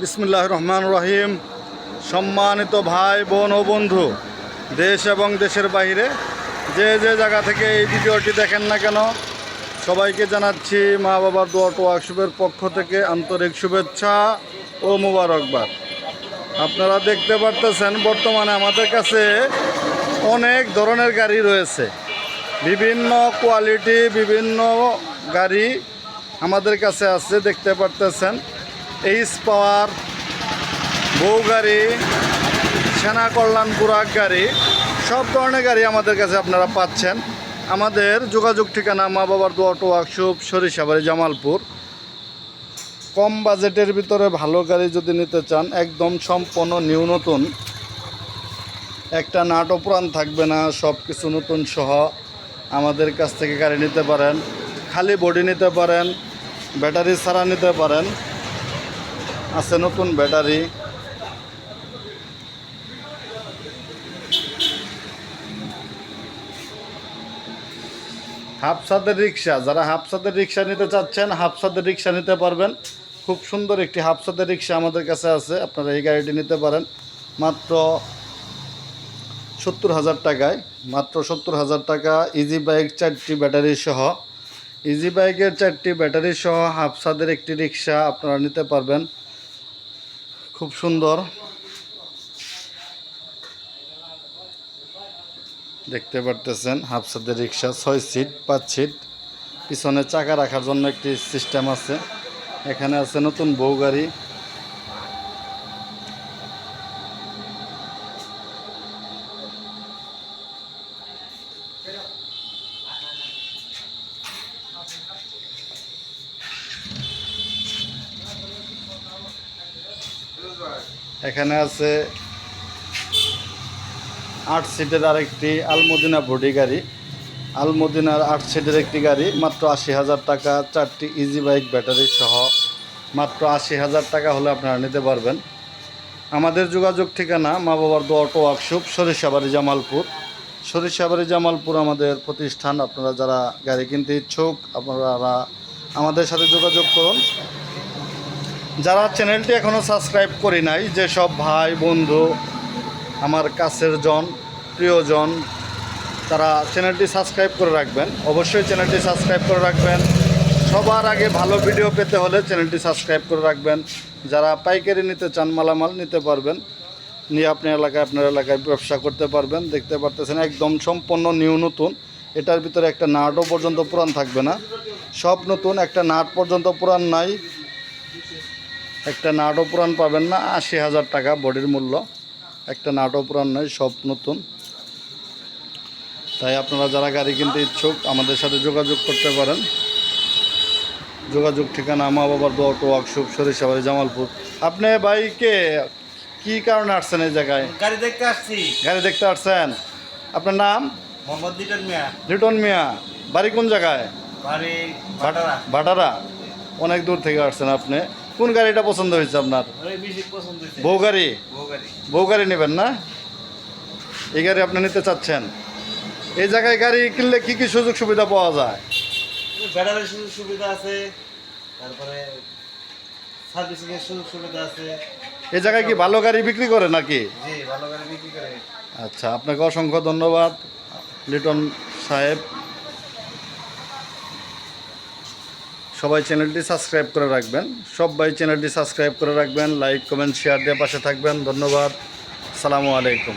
বিসমুল্লাহ রহমান রহিম সম্মানিত ভাই, বোন ও বন্ধু, দেশ এবং দেশের বাইরে যে যে জায়গা থেকে এই ভিডিওটি দেখেন না কেন, সবাইকে জানাচ্ছি মা বাবার দোয়া ওয়ার্কশপের পক্ষ থেকে আন্তরিক শুভেচ্ছা ও মুবারকবাদ। আপনারা দেখতে পারতেছেন, বর্তমানে আমাদের কাছে অনেক ধরনের গাড়ি রয়েছে। বিভিন্ন কোয়ালিটি, বিভিন্ন গাড়ি আমাদের কাছে আছে, দেখতে পারতেছেন। এইচ পাওয়ার, বউ গাড়ি, সেনা কল্যাণ বুরাক গাড়ি, সব ধরনের গাড়ি আমাদের কাছে আপনারা পাচ্ছেন। আমাদের যোগাযোগ ঠিকানা মা বাবার দোয়াটো ওয়ার্কশপ, সরিষাবাড়ি, জামালপুর। কম বাজেটের ভিতরে ভালো গাড়ি যদি নিতে চান, একদম সম্পূর্ণ নিউ নতুন। একটা নাটক পুরাণ থাকবে না, সব কিছু নতুন সহ আমাদের কাছ থেকে গাড়ি নিতে পারেন। খালি বডি নিতে পারেন, ব্যাটারি ছাড়া নিতে পারেন। আছে নতুন ব্যাটারি। হাফসাদের রিক্সা, যারা হাফসাদের রিক্সা নিতে চাচ্ছেন হাফসাদের রিক্সা নিতে পারবেন। খুব সুন্দর একটি হাফসাদের রিক্সা আমাদের কাছে আছে, আপনারা এই গাড়িটি নিতে পারেন। মাত্র সত্তর হাজার টাকায়, মাত্র সত্তর হাজার টাকা ইজি বাইক চারটি ব্যাটারি সহ। ইজি বাইকের চারটি ব্যাটারি সহ হাফসাদের একটি রিক্সা আপনারা নিতে পারবেন। খুব সুন্দর। দেখতে পারতেছেন হাফসাদের রিক্সা ছয় সিট, পাঁচ সিট। পিছনে চাকা রাখার জন্য একটি সিস্টেম আছে। এখানে আছে নতুন বউ গাড়ি। এখানে আছে আট সিটের আরেকটি আলমদিনা বডি গাড়ি। আলমদিনার আট সিটের একটি গাড়ি, মাত্র আশি হাজার টাকা, চারটি ইজি বাইক ব্যাটারি সহ মাত্র আশি হাজার টাকা হলে আপনারা নিতে পারবেন। আমাদের যোগাযোগ ঠিকানা মা বাবার দো অটো ওয়ার্কশপ সরিষাবাড়ি জামালপুর। সরিষাবাড়ি জামালপুর আমাদের প্রতিষ্ঠান, আপনারা যারা গাড়ি কিনতে ইচ্ছুক, আপনারা আমাদের সাথে যোগাযোগ করুন। যারা চ্যানেলটি এখনও সাবস্ক্রাইব করি নাই যেসব ভাই, বন্ধু, আমার কাছের জন, প্রিয়জন, তারা চ্যানেলটি সাবস্ক্রাইব করে রাখবেন। অবশ্যই চ্যানেলটি সাবস্ক্রাইব করে রাখবেন। সবার আগে ভালো ভিডিও পেতে হলে চ্যানেলটি সাবস্ক্রাইব করে রাখবেন। যারা পাইকারি নিতে চান, মালামাল নিতে পারবেন। নিয়ে আপনি এলাকায়, আপনার এলাকায় ব্যবসা করতে পারবেন। দেখতে পারতেছেন, একদম সম্পূর্ণ নিউ নতুন। এটার ভিতরে একটা নাটও পর্যন্ত পুরান থাকবে না। সব নতুন, একটা নাট পর্যন্ত পুরান নাই। একটা নাটও পুরান পাবেন না আশি হাজার টাকা বডির মূল্য। একটা নাটও পুরান নয় সব নতুন। তাই আপনারা যারা গাড়ি কিনতে ইচ্ছুক আমাদের সাথে যোগাযোগ করতে পারেন। যোগাযোগ ঠিকানা মা বাবার দোয়াটো ওয়ার্কশপ সরিষাবাড়ি জামালপুর। আপনি ভাইকে কি? কারণে আসছেন এই জায়গায়? গাড়ি দেখতে আসছি। গাড়ি দেখতে আসছেন? আপনার নাম? মোহাম্মদ লিটন মিয়া। লিটন মিয়া। বাড়ি কোন জায়গায়? বাড়ি ভাটারা। ভাটারা। অনেক দূর থেকে আসছেন আপনি। কোন গাড়িটা পছন্দ হয়েছে আপনার? বউ গাড়ি? বউ গাড়ি। নেবেন না? এই গাড়ি আপনি নিতে চাচ্ছেন। এই জায়গায় গাড়ি কিনলে কি কি সুযোগ সুবিধা পাওয়া যায়? ব্যাটারির সুযোগ সুবিধা আছে তারপরে সার্ভিসিং সুযোগ সুবিধা আছে। এই জায়গায় কি ভালো গাড়ি বিক্রি করে নাকি? জি ভালো গাড়ি বিক্রি করে। আচ্ছা আপনাকে অসংখ্য ধন্যবাদ লিটন সাহেব। সবাই চ্যানেলটি সাবস্ক্রাইব করে রাখবেন। সবাই চ্যানেলটি সাবস্ক্রাইব করে রাখবেন, লাইক, কমেন্ট, শেয়ার দিয়ে পাশে থাকবেন। ধন্যবাদ। সালামু আলাইকুম।